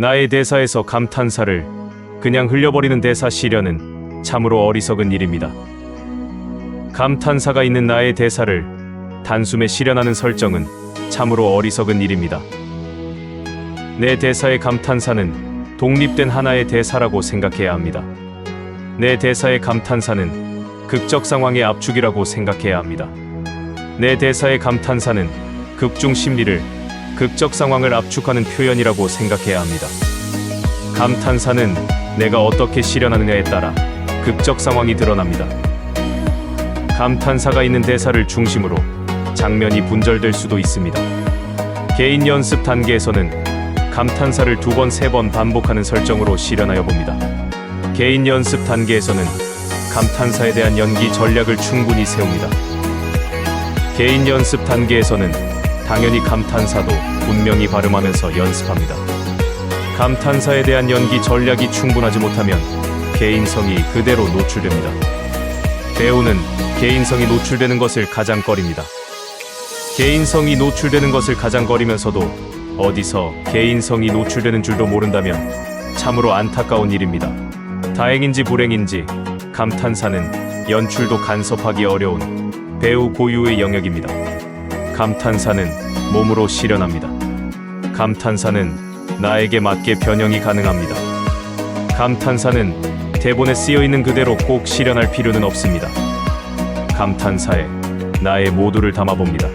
나의 대사에서 감탄사를 그냥 흘려버리는 대사 실현은 참으로 어리석은 일입니다. 감탄사가 있는 나의 대사를 단숨에 실현하는 설정은 참으로 어리석은 일입니다. 내 대사의 감탄사는 독립된 하나의 대사라고 생각해야 합니다. 내 대사의 감탄사는 극적 상황의 압축이라고 생각해야 합니다. 내 대사의 감탄사는 극중 심리를 극적 상황을 압축하는 표현이라고 생각해야 합니다. 감탄사는 내가 어떻게 실현하느냐에 따라 극적 상황이 드러납니다. 감탄사가 있는 대사를 중심으로 장면이 분절될 수도 있습니다. 개인 연습 단계에서는 감탄사를 두 번, 세 번 반복하는 설정으로 실현하여 봅니다. 개인 연습 단계에서는 감탄사에 대한 연기 전략을 충분히 세웁니다. 개인 연습 단계에서는 당연히 감탄사도 분명히 발음하면서 연습합니다. 감탄사에 대한 연기 전략이 충분하지 못하면 개인성이 그대로 노출됩니다. 배우는 개인성이 노출되는 것을 가장 꺼립니다. 개인성이 노출되는 것을 가장 꺼리면서도 어디서 개인성이 노출되는 줄도 모른다면 참으로 안타까운 일입니다. 다행인지 불행인지 감탄사는 연출도 간섭하기 어려운 배우 고유의 영역입니다. 감탄사는 몸으로 실현합니다. 감탄사는 나에게 맞게 변형이 가능합니다. 감탄사는 대본에 쓰여 있는 그대로 꼭 실현할 필요는 없습니다. 감탄사에 나의 모두를 담아봅니다.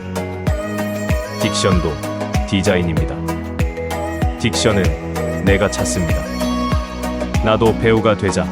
딕션도 디자인입니다. 딕션은 내가 찾습니다. 나도 배우가 되자